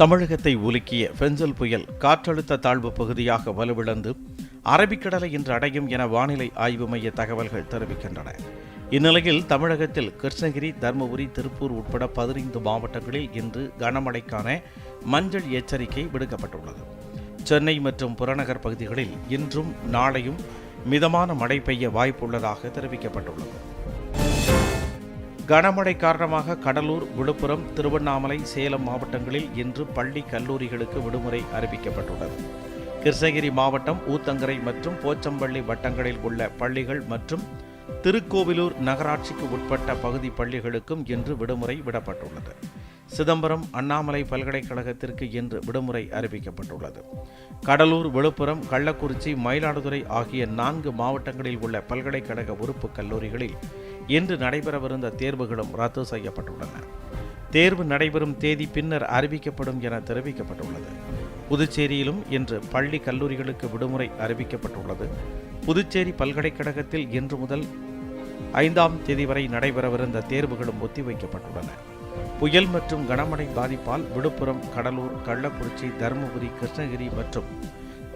தமிழகத்தை உலுக்கிய பெஞ்சல் புயல் காற்றழுத்த தாழ்வு பகுதியாக வலுவிழந்து அரபிக்கடலை இன்று அடையும் என வானிலை ஆய்வு மைய தகவல்கள் தெரிவிக்கின்றன. இந்நிலையில் தமிழகத்தில் கிருஷ்ணகிரி தருமபுரி திருப்பூர் உட்பட பதினைந்து மாவட்டங்களில் இன்று கனமழைக்கான மஞ்சள் எச்சரிக்கை விடுக்கப்பட்டுள்ளது. சென்னை மற்றும் புறநகர் பகுதிகளில் இன்றும் நாளையும் மிதமான மழை பெய்ய வாய்ப்புள்ளதாக தெரிவிக்கப்பட்டுள்ளது. கனமழை காரணமாக கடலூர் விழுப்புரம் திருவண்ணாமலை சேலம் மாவட்டங்களில் இன்று பள்ளி கல்லூரிகளுக்கு விடுமுறை அறிவிக்கப்பட்டுள்ளது. கிருஷ்ணகிரி மாவட்டம் ஊத்தங்கரை மற்றும் போச்சம்பள்ளி வட்டங்களில் உள்ள பள்ளிகள் மற்றும் திருக்கோவிலூர் நகராட்சிக்கு உட்பட்ட பகுதி பள்ளிகளுக்கும் இன்று விடுமுறை விடப்பட்டுள்ளது. சிதம்பரம் அண்ணாமலை பல்கலைக்கழகத்திற்கு இன்று விடுமுறை அறிவிக்கப்பட்டுள்ளது. கடலூர் விழுப்புரம் கள்ளக்குறிச்சி மயிலாடுதுறை ஆகிய நான்கு மாவட்டங்களில் உள்ள பல்கலைக்கழக உறுப்பு கல்லூரிகளில் இன்று நடைபெறவிருந்த தேர்வுகளும் ரத்து செய்யப்பட்டுள்ளன. தேர்வு நடைபெறும் தேதி பின்னர் அறிவிக்கப்படும் என தெரிவிக்கப்பட்டுள்ளது. புதுச்சேரியிலும் இன்று பள்ளி கல்லூரிகளுக்கு விடுமுறை அறிவிக்கப்பட்டுள்ளது. புதுச்சேரி பல்கலைக்கழகத்தில் இன்று முதல் ஐந்தாம் தேதி வரை நடைபெறவிருந்த தேர்வுகளும் ஒத்திவைக்கப்பட்டுள்ளன. புயல் மற்றும் கனமழை பாதிப்பால் விழுப்புரம் கடலூர் கள்ளக்குறிச்சி தருமபுரி கிருஷ்ணகிரி மற்றும்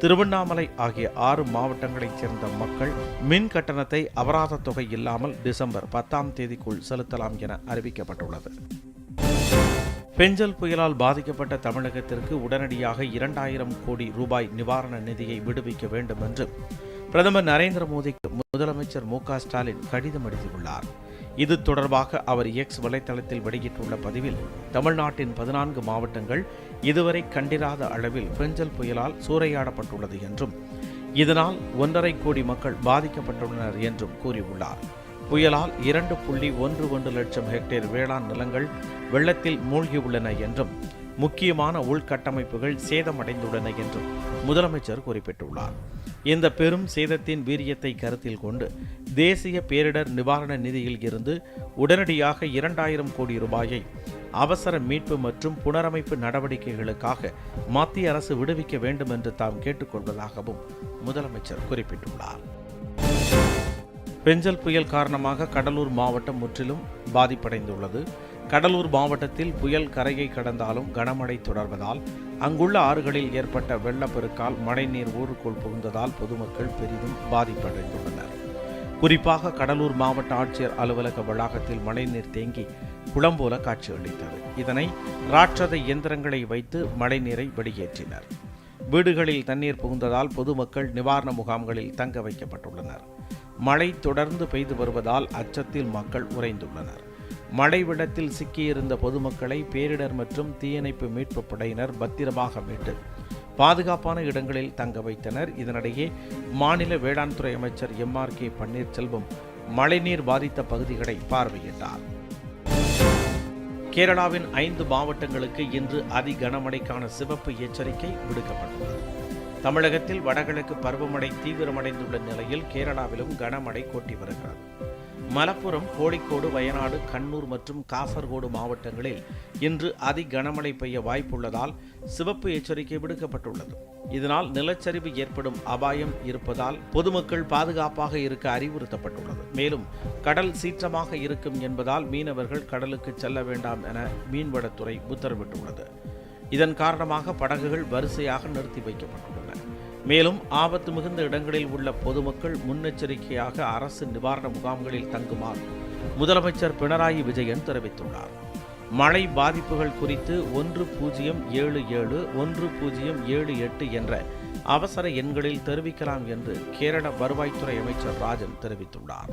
திருவண்ணாமலை ஆகிய ஆறு மாவட்டங்களைச் சேர்ந்த மக்கள் மின் கட்டணத்தை அபராத தொகை இல்லாமல் டிசம்பர் பத்தாம் தேதிக்குள் செலுத்தலாம் என அறிவிக்கப்பட்டுள்ளது. பெஞ்சல் புயலால் பாதிக்கப்பட்ட தமிழகத்திற்கு உடனடியாக இரண்டாயிரம் கோடி ரூபாய் நிவாரண நிதியை விடுவிக்க வேண்டும் என்று பிரதமர் நரேந்திர மோடிக்கு முதலமைச்சர் மு க ஸ்டாலின் கடிதம் எழுதியுள்ளார். இது தொடர்பாக அவர் எக்ஸ் வலைதளத்தில் வெளியிட்டுள்ள பதிவில் தமிழ்நாட்டின் பதினான்கு மாவட்டங்கள் இதுவரை கண்டிராத அளவில் பெஞ்சல் புயலால் சூறையாடப்பட்டுள்ளது என்றும் இதனால் ஒன்றரை கோடி மக்கள் பாதிக்கப்பட்டுள்ளனர் என்றும் கூறியுள்ளார். புயலால் இரண்டு புள்ளி ஒன்று ஒன்று லட்சம் ஹெக்டேர் வேளாண் நிலங்கள் வெள்ளத்தில் மூழ்கியுள்ளன என்றும் முக்கியமான உள்கட்டமைப்புகள் சேதமடைந்துள்ளன என்றும் முதலமைச்சர் குறிப்பிட்டுள்ளார். இந்த பெரும் சேதத்தின் வீரியத்தை கருத்தில் கொண்டு தேசிய பேரிடர் நிவாரண நிதியில் இருந்து உடனடியாக இரண்டாயிரம் கோடி ரூபாயை அவசர மீட்பு மற்றும் புனரமைப்பு நடவடிக்கைகளுக்காக மத்திய அரசு விடுவிக்க வேண்டும் என்று தாம் கேட்டுக்கொள்வதாகவும் முதலமைச்சர் குறிப்பிட்டுள்ளார். பெஞ்சல் புயல் காரணமாக கடலூர் மாவட்டம் முற்றிலும் பாதிப்படைந்துள்ளது. கடலூர் மாவட்டத்தில் புயல் கரையை கடந்தாலும் கனமழை தொடர்வதால் அங்குள்ள ஆறுகளில் ஏற்பட்ட வெள்ளப்பெருக்கால் மழைநீர் ஊருக்குள் புகுந்ததால் பொதுமக்கள் பெரிதும் பாதிப்படைந்துள்ளனர். குறிப்பாக கடலூர் மாவட்ட ஆட்சியர் அலுவலக வளாகத்தில் மழைநீர் தேங்கி குளம் போல காட்சியளித்தது. இதனை ராட்சத இயந்திரங்களை வைத்து மழைநீரை வெளியேற்றினர். வீடுகளில் தண்ணீர் புகுந்ததால் பொதுமக்கள் நிவாரண முகாம்களில் தங்க வைக்கப்பட்டுள்ளனர். மழை தொடர்ந்து பெய்து வருவதால் அச்சத்தில் மக்கள் உறைந்துள்ளனர். மழை சிக்கியிருந்த பொதுமக்களை பேரிடர் மற்றும் தீயணைப்பு மீட்பு படையினர் பத்திரமாக மீட்டு பாதுகாப்பான இடங்களில் தங்க வைத்தனர். இதனிடையே மாநில வேளாண் துறை அமைச்சர் எம் ஆர் கே பன்னீர்செல்வம் மழைநீர் பாதித்த பகுதிகளை பார்வையிட்டார். கேரளாவின் ஐந்து மாவட்டங்களுக்கு இன்று அதி கனமழைக்கான சிவப்பு எச்சரிக்கை விடுக்கப்பட்டுள்ளது. தமிழகத்தில் வடகிழக்கு பருவமழை தீவிரமடைந்துள்ள நிலையில் கேரளாவிலும் கனமழை கொட்டி வருகிறது. மலப்புரம் கோழிக்கோடு வயநாடு கண்ணூர் மற்றும் காசர்கோடு மாவட்டங்களில் இன்று அதி கனமழை பெய்ய வாய்ப்புள்ளதால் சிவப்பு எச்சரிக்கை விடுக்கப்பட்டுள்ளது. இதனால் நிலச்சரிவு ஏற்படும் அபாயம் இருப்பதால் பொதுமக்கள் பாதுகாப்பாக இருக்க அறிவுறுத்தப்பட்டுள்ளது. மேலும் கடல் சீற்றமாக இருக்கும் என்பதால் மீனவர்கள் கடலுக்கு செல்ல வேண்டாம் என மீன்வளத்துறை உத்தரவிட்டுள்ளது. இதன் காரணமாக படகுகள் வரிசையாக நிறுத்தி வைக்கப்பட்டுள்ளது. மேலும் ஆபத்து மிகுந்த இடங்களில் உள்ள பொதுமக்கள் முன்னெச்சரிக்கையாக அரசு நிவாரண முகாம்களில் தங்குமாறு முதலமைச்சர் பினராயி விஜயன் தெரிவித்துள்ளார். மழை பாதிப்புகள் குறித்து ஒன்று பூஜ்ஜியம் ஏழு ஏழு ஒன்று பூஜ்ஜியம் ஏழு எட்டு என்ற அவசர எண்களில் தெரிவிக்கலாம் என்று கேரள வருவாய்த்துறை அமைச்சர் ராஜன் தெரிவித்துள்ளார்.